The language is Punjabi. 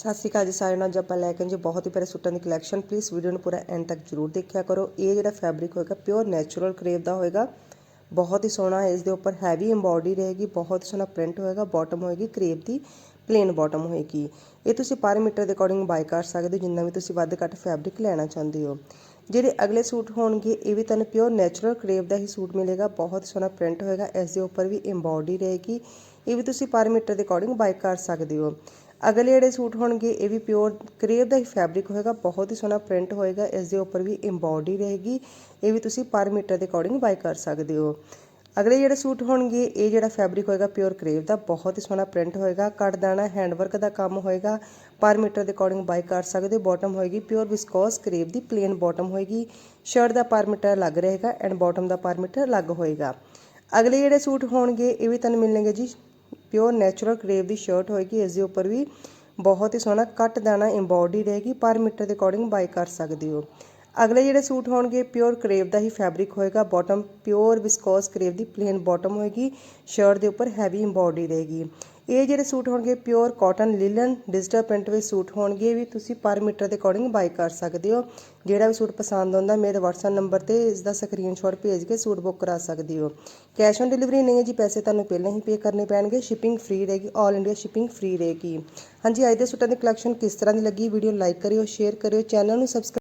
ਸਤਿ ਸ਼੍ਰੀ ਅਕਾਲ ਜੀ ਸਾਰਿਆਂ ਨੂੰ ਅੱਜ ਆਪਾਂ ਲੈ ਕੇ ਆਏ ਜੀ ਬਹੁਤ ਹੀ ਪਿਆਰੇ ਸੂਟਾਂ ਦੀ ਕਲੈਕਸ਼ਨ ਪਲੀਜ਼ ਵੀਡੀਓ ਨੂੰ ਪੂਰਾ ਐਂਡ ਤੱਕ ਜਰੂਰ ਦੇਖਿਆ ਕਰੋ। ਇਹ ਜਿਹੜਾ ਫੈਬਰਿਕ ਹੋਏਗਾ ਪਿਓਰ ਨੈਚੁਰਲ ਕਰੇਵ ਦਾ ਹੋਏਗਾ। ਬਹੁਤ ਹੀ ਸੋਹਣਾ ਹੈ ਇਸ ਦੇ ਉੱਪਰ ਹੈਵੀ ਐਮਬੋਡੀ ਰਹੇਗੀ, ਬਹੁਤ ਸੋਹਣਾ ਪ੍ਰਿੰਟ ਹੋਏਗਾ ਬਾਟਮ ਹੋਏਗੀ ਕਰੇਵ ਦੀ ਪਲੇਨ ਬਾਟਮ ਹੋਏਗੀ। ਇਹ ਤੁਸੀਂ ਪਰ ਮੀਟਰ ਦੇ ਅਕੋਰਡਿੰਗ ਬਾਈ ਕਰ ਸਕਦੇ ਹੋ, ਜਿੰਨਾ ਵੀ ਤੁਸੀਂ ਵੱਧ ਘੱਟ ਫੈਬਰਿਕ ਲੈਣਾ ਚਾਹੁੰਦੇ ਹੋ। ਜਿਹੜੇ ਅਗਲੇ ਸੂਟ ਹੋਣਗੇ, ਇਹ ਵੀ ਤੁਹਾਨੂੰ ਪਿਓਰ ਨੈਚੁਰਲ ਕਰੇਵ ਦਾ ਹੀ ਸੂਟ ਮਿਲੇਗਾ, ਬਹੁਤ ਸੋਹਣਾ ਪ੍ਰਿੰਟ ਹੋਏਗਾ, ਇਸ ਦੇ ਉੱਪਰ ਵੀ ਐਮਬੋਡੀ ਰਹੇਗੀ। ਇਹ ਵੀ ਤੁਸੀਂ ਪਰ ਮੀਟਰ ਦੇ ਅਕੋਰਡਿੰਗ ਬਾਈ ਕਰ ਸਕਦੇ ਹੋ। ਅਗਲੇ ਜਿਹੜੇ ਸੂਟ ਹੋਣਗੇ, ਇਹ ਵੀ ਪਿਓਰ ਕਰੇਵ ਦਾ ਹੀ ਫੈਬਰਿਕ ਹੋਏਗਾ, ਬਹੁਤ ਹੀ ਸੋਹਣਾ ਪ੍ਰਿੰਟ ਹੋਏਗਾ, ਇਸ ਦੇ ਉੱਪਰ ਵੀ ਐਮਬੋਡੀ ਰਹੇਗੀ, ਇਹ ਵੀ ਤੁਸੀਂ ਪਰ ਮੀਟਰ ਦੇ ਅਕੋਰਡਿੰਗ ਬਾਈ ਕਰ ਸਕਦੇ ਹੋ। ਅਗਲੇ ਜਿਹੜੇ ਸੂਟ ਹੋਣਗੇ, ਇਹ ਜਿਹੜਾ ਫੈਬਰਿਕ ਹੋਏਗਾ ਪਿਓਰ ਕਰੇਵ ਦਾ, ਬਹੁਤ ਹੀ ਸੋਹਣਾ ਪ੍ਰਿੰਟ ਹੋਏਗਾ, ਕੱਟ ਦਾਣਾ ਹੈਂਡਵਰਕ ਦਾ ਕੰਮ ਹੋਏਗਾ ਪਰ ਮੀਟਰ ਦੇ ਅਕੋਰਡਿੰਗ ਬਾਈ ਕਰ ਸਕਦੇ ਹੋ ਬਾਟਮ ਹੋਏਗੀ ਪਿਓਰ ਵਿਸਕੋਸ ਕਰੇਵ ਦੀ ਪਲੇਨ ਬਾਟਮ ਹੋਏਗੀ ਸ਼ਰਟ ਦਾ ਪਰ ਮੀਟਰ ਅਲੱਗ ਰਹੇਗਾ ਐਂਡ ਬਾਟਮ ਦਾ ਪਰ ਮੀਟਰ ਅਲੱਗ ਹੋਏਗਾ। ਅਗਲੇ ਜਿਹੜੇ ਸੂਟ ਹੋਣਗੇ, ਇਹ ਵੀ ਤੁਹਾਨੂੰ ਮਿਲਣਗੇ ਜੀ ਪਿਓਰ ਨੈਚੁਰਲ ਕਰੇਵ ਦੀ ਸ਼ਰਟ ਹੋਏਗੀ, ਇਸ ਦੇ ਉੱਪਰ ਵੀ ਬਹੁਤ ਹੀ ਸੋਹਣਾ ਕੱਟ ਦਾਣਾ ਐਮਬੋਡੀ ਰਹੇਗੀ, ਪਰ ਮੀਟਰ ਦੇ ਅਕੋਰਡਿੰਗ ਬਾਈ ਕਰ ਸਕਦੇ ਹੋ। ਅਗਲੇ ਜਿਹੜੇ ਸੂਟ ਹੋਣਗੇ ਪਿਓਰ ਕਰੇਵ ਦਾ ਹੀ ਫੈਬਰਿਕ ਹੋਏਗਾ। ਬਾਟਮ ਪਿਓਰ ਵਿਸਕੋਸ ਕਰੇਵ ਦੀ ਪਲੇਨ ਬਾਟਮ ਹੋਏਗੀ। ਸ਼ਰਟ ਦੇ ਉੱਪਰ ਹੈਵੀ ਐਮਬੋਡੀ ਰਹੇਗੀ। ਇਹ ਜਿਹੜੇ ਸੂਟ ਹੋਣਗੇ pure cotton linen digital print ਵਿੱਚ ਸੂਟ ਹੋਣਗੇ। ਵੀ ਤੁਸੀਂ ਪਰ ਮੀਟਰ ਦੇ ਅਕੋਰਡਿੰਗ ਬਾਈ ਕਰ ਸਕਦੇ ਹੋ। ਜਿਹੜਾ ਵੀ ਸੂਟ ਪਸੰਦ ਆਉਂਦਾ, ਮੇਰੇ WhatsApp ਨੰਬਰ ਤੇ ਇਸ ਦਾ ਸਕਰੀਨਸ਼ਾਟ ਭੇਜ ਕੇ ਸੂਟ ਬੁੱਕ ਕਰਾ ਸਕਦੇ ਹੋ। ਕੈਸ਼ ਔਨ ਡਿਲੀਵਰੀ ਨਹੀਂ ਹੈ ਜੀ, ਪੈਸੇ ਤੁਹਾਨੂੰ ਪਹਿਲਾਂ ਹੀ ਪੇ ਕਰਨੇ ਪੈਣਗੇ। ਸ਼ਿਪਿੰਗ ਫ੍ਰੀ ਰਹੇਗੀ 올 ਇੰਡੀਆ ਸ਼ਿਪਿੰਗ ਫ੍ਰੀ ਰਹੇਗੀ। ਹਾਂਜੀ, ਅੱਜ ਦੇ ਸੂਟਾਂ ਦੀ ਕਲੈਕਸ਼ਨ ਕਿਸ ਤਰ੍ਹਾਂ ਦੀ ਲੱਗੀ? ਵੀਡੀਓ ਲਾਈਕ ਕਰਿਓ ਸ਼ੇਅਰ ਕਰਿਓ ਚੈਨਲ ਨੂੰ ਸਬਸਕ੍ਰਾਈਬ